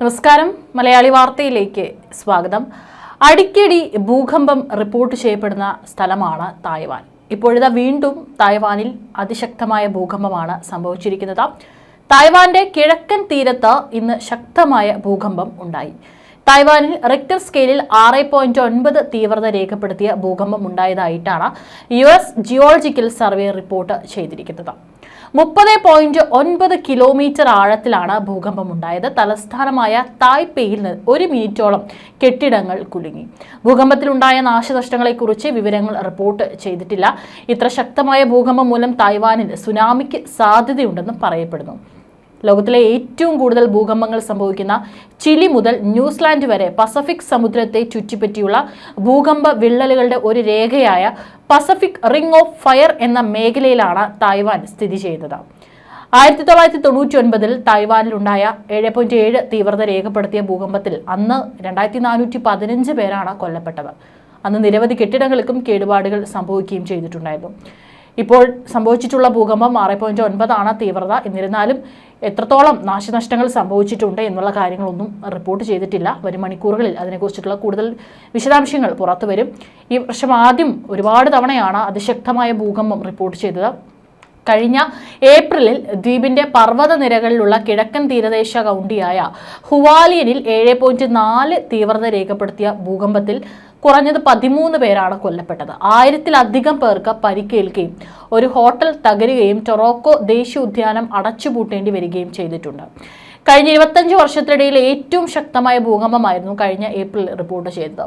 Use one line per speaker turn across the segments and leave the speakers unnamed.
നമസ്കാരം. മലയാളി വാർത്തയിലേക്ക് സ്വാഗതം. അടിക്കടി ഭൂകമ്പം റിപ്പോർട്ട് ചെയ്യപ്പെടുന്ന സ്ഥലമാണ് തായ്വാൻ. ഇപ്പോഴിതാ വീണ്ടും തായ്വാനിൽ അതിശക്തമായ ഭൂകമ്പമാണ് സംഭവിച്ചിരിക്കുന്നത്. തായ്വാന്റെ കിഴക്കൻ തീരത്ത് ഇന്ന് ശക്തമായ ഭൂകമ്പം ഉണ്ടായി. തായ്വാനിൽ റിക്ടർ സ്കെയിലിൽ ആറ് പോയിന്റ് ഒൻപത് തീവ്രത രേഖപ്പെടുത്തിയ ഭൂകമ്പം ഉണ്ടായതായിട്ടാണ് U S geological survey report ചെയ്തിരിക്കുന്നത്. മുപ്പത് പോയിന്റ് ഒൻപത് കിലോമീറ്റർ ആഴത്തിലാണ് ഭൂകമ്പം ഉണ്ടായത് തലസ്ഥാനമായ തായ്പേയിൽ ഒരു മിനിറ്റോളം കെട്ടിടങ്ങൾ കുലുങ്ങി. ഭൂകമ്പത്തിലുണ്ടായ നാശനഷ്ടങ്ങളെക്കുറിച്ച് വിവരങ്ങൾ റിപ്പോർട്ട് ചെയ്തിട്ടില്ല. ഇത്ര ശക്തമായ ഭൂകമ്പം മൂലം തായ്വാനിൽ സുനാമിക്ക് സാധ്യതയുണ്ടെന്നും പറയപ്പെടുന്നു. ലോകത്തിലെ ഏറ്റവും കൂടുതൽ ഭൂകമ്പങ്ങൾ സംഭവിക്കുന്ന ചിലി മുതൽ ന്യൂസിലാൻഡ് വരെ പസഫിക് സമുദ്രത്തെ ചുറ്റിപ്പറ്റിയുള്ള ഭൂകമ്പ വിള്ളലുകളുടെ ഒരു രേഖയായ പസഫിക് റിംഗ് ഓഫ് ഫയർ എന്ന മേഖലയിലാണ് തായ്വാൻ സ്ഥിതി ചെയ്യുന്നത്. ആയിരത്തി തൊള്ളായിരത്തി തൊണ്ണൂറ്റി ഒൻപതിൽ തായ്വാനിലുണ്ടായ ഏഴ് പോയിന്റ് ഏഴ് തീവ്രത രേഖപ്പെടുത്തിയ ഭൂകമ്പത്തിൽ അന്ന് രണ്ടായിരത്തി നാനൂറ്റി പതിനഞ്ച് പേരാണ് കൊല്ലപ്പെട്ടത്. അന്ന് നിരവധി കെട്ടിടങ്ങൾക്കും കേടുപാടുകൾ സംഭവിക്കുകയും ചെയ്തിട്ടുണ്ടായിരുന്നു. ഇപ്പോൾ സംഭവിച്ചിട്ടുള്ള ഭൂകമ്പം ആറ് പോയിന്റ് ഒൻപതാണ് തീവ്രത. എന്നിരുന്നാലും എത്രത്തോളം നാശനഷ്ടങ്ങൾ സംഭവിച്ചിട്ടുണ്ട് എന്നുള്ള കാര്യങ്ങളൊന്നും റിപ്പോർട്ട് ചെയ്തിട്ടില്ല. വരും മണിക്കൂറുകളിൽ അതിനെക്കുറിച്ചിട്ടുള്ള കൂടുതൽ വിശദാംശങ്ങൾ പുറത്തു വരും. ഈ വർഷം ആദ്യം ഒരുപാട് തവണയാണ് അതിശക്തമായ ഭൂകമ്പം റിപ്പോർട്ട് ചെയ്തത്. കഴിഞ്ഞ ഏപ്രിലിൽ ദ്വീപിന്റെ പർവത നിരകളിലുള്ള കിഴക്കൻ തീരദേശ കൗണ്ടിയായ ഹുവാലിയനിൽ ഏഴ് പോയിന്റ് നാല് തീവ്രത രേഖപ്പെടുത്തിയ ഭൂകമ്പത്തിൽ കുറഞ്ഞത് പതിമൂന്ന് പേരാണ് കൊല്ലപ്പെട്ടത്. ആയിരത്തിലധികം പേർക്ക് പരിക്കേൽക്കുകയും ഒരു ഹോട്ടൽ തകരുകയും ടൊറോക്കോ ദേശീയ ഉദ്യാനം അടച്ചുപൂട്ടേണ്ടി വരികയും ചെയ്തിട്ടുണ്ട്. കഴിഞ്ഞ ഇരുപത്തഞ്ച് വർഷത്തിനിടയിൽ ഏറ്റവും ശക്തമായ ഭൂകമ്പമായിരുന്നു കഴിഞ്ഞ ഏപ്രിൽ റിപ്പോർട്ട് ചെയ്തത്.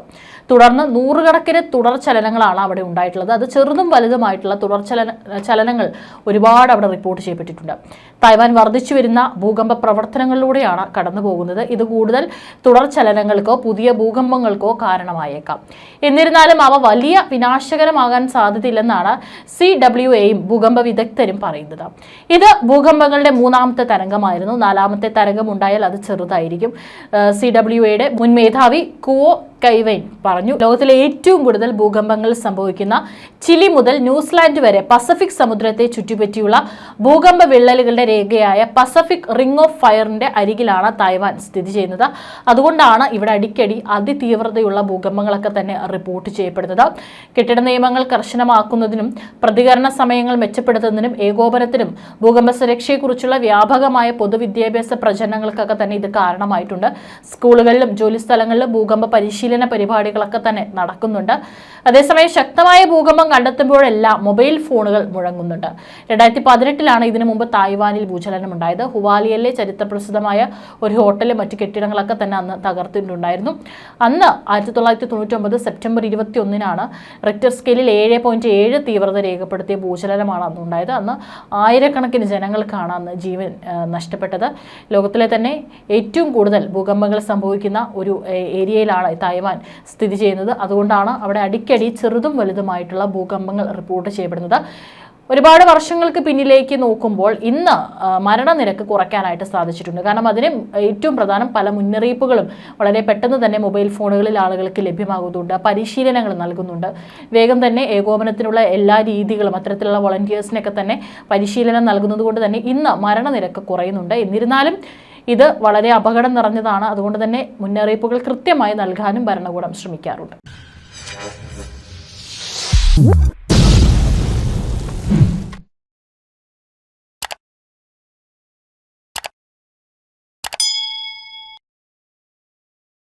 തുടർന്ന് നൂറുകണക്കിന് തുടർ ചലനങ്ങളാണ് അവിടെ ഉണ്ടായിട്ടുള്ളത്. അത് ചെറുതും വലുതുമായിട്ടുള്ള തുടർ ചലന ചലനങ്ങൾ ഒരുപാട് അവിടെ റിപ്പോർട്ട് ചെയ്യപ്പെട്ടിട്ടുണ്ട്. തായ്വാൻ വർദ്ധിച്ചു വരുന്ന ഭൂകമ്പ പ്രവർത്തനങ്ങളിലൂടെയാണ് കടന്നു പോകുന്നത്. ഇത് കൂടുതൽ തുടർ ചലനങ്ങൾക്കോ പുതിയ ഭൂകമ്പങ്ങൾക്കോ കാരണമായേക്കാം. എന്നിരുന്നാലും അവ വലിയ വിനാശകരമാകാൻ സാധ്യതയില്ലെന്നാണ് സി ഡബ്ല്യു എയും ഭൂകമ്പ വിദഗ്ധരും പറയുന്നത്. ഇത് ഭൂകമ്പങ്ങളുടെ മൂന്നാമത്തെ തരംഗമായിരുന്നു. നാലാമത്തെ തരംഗം ഉണ്ടായാൽ അത് ചെറുതായിരിക്കും. സി ഡബ്ല്യു എയുടെ മുൻ മേധാവി കുവോ കൈവൈൻ പറഞ്ഞു. ലോകത്തിലെ ഏറ്റവും കൂടുതൽ ഭൂകമ്പങ്ങൾ സംഭവിക്കുന്ന ചിലി മുതൽ ന്യൂസിലാൻഡ് വരെ പസഫിക് സമുദ്രത്തെ ചുറ്റിപ്പറ്റിയുള്ള ഭൂകമ്പ വിള്ളലുകളുടെ രേഖയായ പസഫിക് റിംഗ് ഓഫ് ഫയറിന്റെ അരികിലാണ് തായ്വാൻ സ്ഥിതി ചെയ്യുന്നത്. അതുകൊണ്ടാണ് ഇവിടെ അടിക്കടി അതിതീവ്രതയുള്ള ഭൂകമ്പങ്ങളൊക്കെ തന്നെ റിപ്പോർട്ട് ചെയ്യപ്പെടുന്നത്. കെട്ടിട നിയമങ്ങൾ കർശനമാക്കുന്നതിനും പ്രതികരണ സമയങ്ങൾ മെച്ചപ്പെടുത്തുന്നതിനും ഏകോപനത്തിനും ഭൂകമ്പ സുരക്ഷയെക്കുറിച്ചുള്ള വ്യാപകമായ പൊതുവിദ്യാഭ്യാസ പ്രചരണങ്ങൾക്കൊക്കെ തന്നെ ഇത് കാരണമായിട്ടുണ്ട്. സ്കൂളുകളിലും ജോലിസ്ഥലങ്ങളിലും ഭൂകമ്പ പരിശീലന പരിപാടികളൊക്കെ തന്നെ നടക്കുന്നുണ്ട്. അതേസമയം ശക്തമായ ഭൂകമ്പം കണ്ടെത്തുമ്പോഴെല്ലാം മൊബൈൽ ഫോണുകൾ മുഴങ്ങുന്നുണ്ട്. രണ്ടായിരത്തി പതിനെട്ടിലാണ് ഇതിനു മുമ്പ് തായ്വാനിൽ ഭൂചലനം ഉണ്ടായത് ഹുവാലിയയിലെ ചരിത്രപ്രസിദ്ധമായ ഒരു ഹോട്ടലും മറ്റു കെട്ടിടങ്ങളൊക്കെ തന്നെ അന്ന് തകർത്തിട്ടുണ്ടായിരുന്നു. അന്ന് ആയിരത്തി തൊള്ളായിരത്തി തൊണ്ണൂറ്റി ഒമ്പത് സെപ്റ്റംബർ ഇരുപത്തി ഒന്നിനാണ് റിക്ടർ സ്കെയിലിൽ ഏഴ് പോയിന്റ് ഏഴ് തീവ്രത രേഖപ്പെടുത്തിയ ഭൂചലനമാണ് അന്ന് ഉണ്ടായത്. അന്ന് ആയിരക്കണക്കിന് ജനങ്ങൾക്കാണ് അന്ന് ജീവൻ നഷ്ടപ്പെട്ടത്. ലോകത്തിലെ തന്നെ ഏറ്റവും കൂടുതൽ ഭൂകമ്പങ്ങൾ സംഭവിക്കുന്ന ഒരു ഏരിയയിലാണ് തായ്വാൻ സ്ഥിതി ചെയ്യുന്നത്. അതുകൊണ്ടാണ് അവിടെ അടിക്കടി ചെറുതും വലുതുമായിട്ടുള്ള ഭൂകമ്പങ്ങൾ റിപ്പോർട്ട് ചെയ്യപ്പെടുന്നത്. ഒരുപാട് വർഷങ്ങൾക്ക് പിന്നിലേക്ക് നോക്കുമ്പോൾ ഇന്ന് മരണനിരക്ക് കുറയ്ക്കാനായിട്ട് സാധിച്ചിട്ടുണ്ട്. കാരണം അതിന് ഏറ്റവും പ്രധാനം പല മുന്നറിയിപ്പുകളും വളരെ പെട്ടെന്ന് തന്നെ മൊബൈൽ ഫോണുകളിൽ ആളുകൾക്ക് ലഭ്യമാകുന്നുണ്ട്. പരിശീലനങ്ങൾ നൽകുന്നുണ്ട്. വേഗം തന്നെ ഏകോപനത്തിനുള്ള എല്ലാ രീതികളും അത്തരത്തിലുള്ള വോളണ്ടിയേഴ്സിനൊക്കെ തന്നെ പരിശീലനം നൽകുന്നത് കൊണ്ട് തന്നെ ഇന്ന് മരണനിരക്ക് കുറയുന്നുണ്ട്. എന്നിരുന്നാലും ഇത് വളരെ അപകടം നിറഞ്ഞതാണ്. അതുകൊണ്ട് തന്നെ മുന്നറിയിപ്പുകൾ കൃത്യമായി നൽകാനും ഭരണകൂടം ശ്രമിക്കാറുണ്ട്.